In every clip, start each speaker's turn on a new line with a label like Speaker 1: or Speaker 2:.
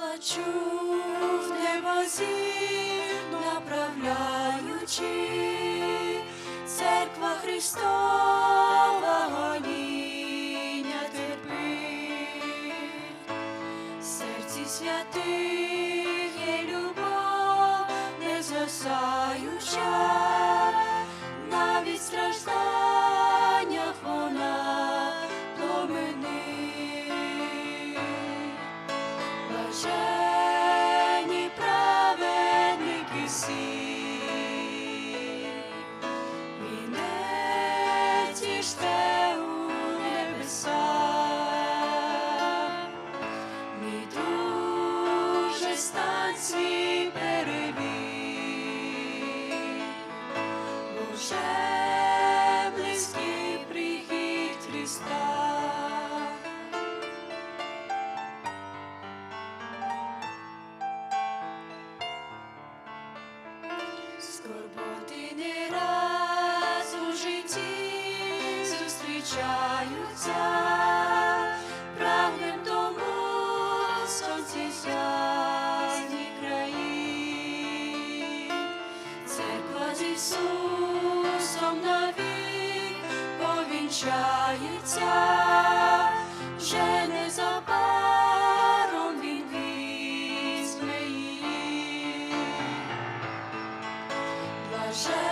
Speaker 1: плачу в небозір, направляючи церква Христова гоніння терпить. Серці святих є любов, не згасаюча, навіть в зустрічаються, прагнем тому сонці ясні країн. Церква з Ісусом навік повінчається, вже незабаром Він візьме її. Блажені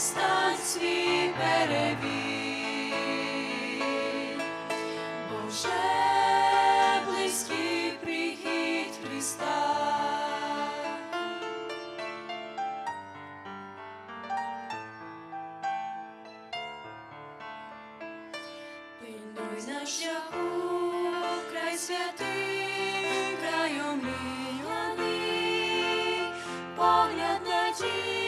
Speaker 1: стань свій перевір, бо вже близький прихід Христа. Пильнуй на шляху, край святий, крайом миланий, погляд надії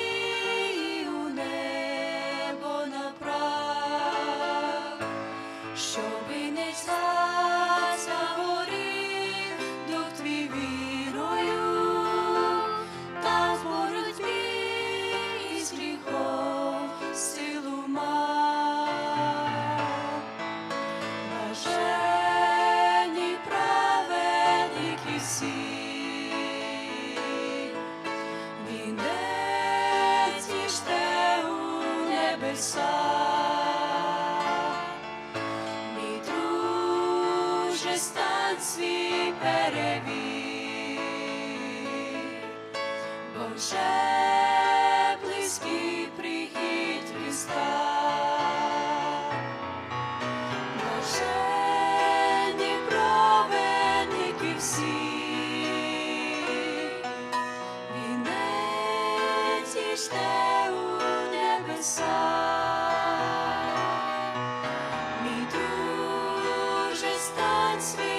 Speaker 1: щоби не згаса горів дух твій вірою, та в боротьбі із гріхом силу мав. Блажені праведники всі, вінець іжте у небесах. Друже, стань свій перевір, бо вже близький прихід Христа. Блажені праведники всі, вінець у небесах. hearts.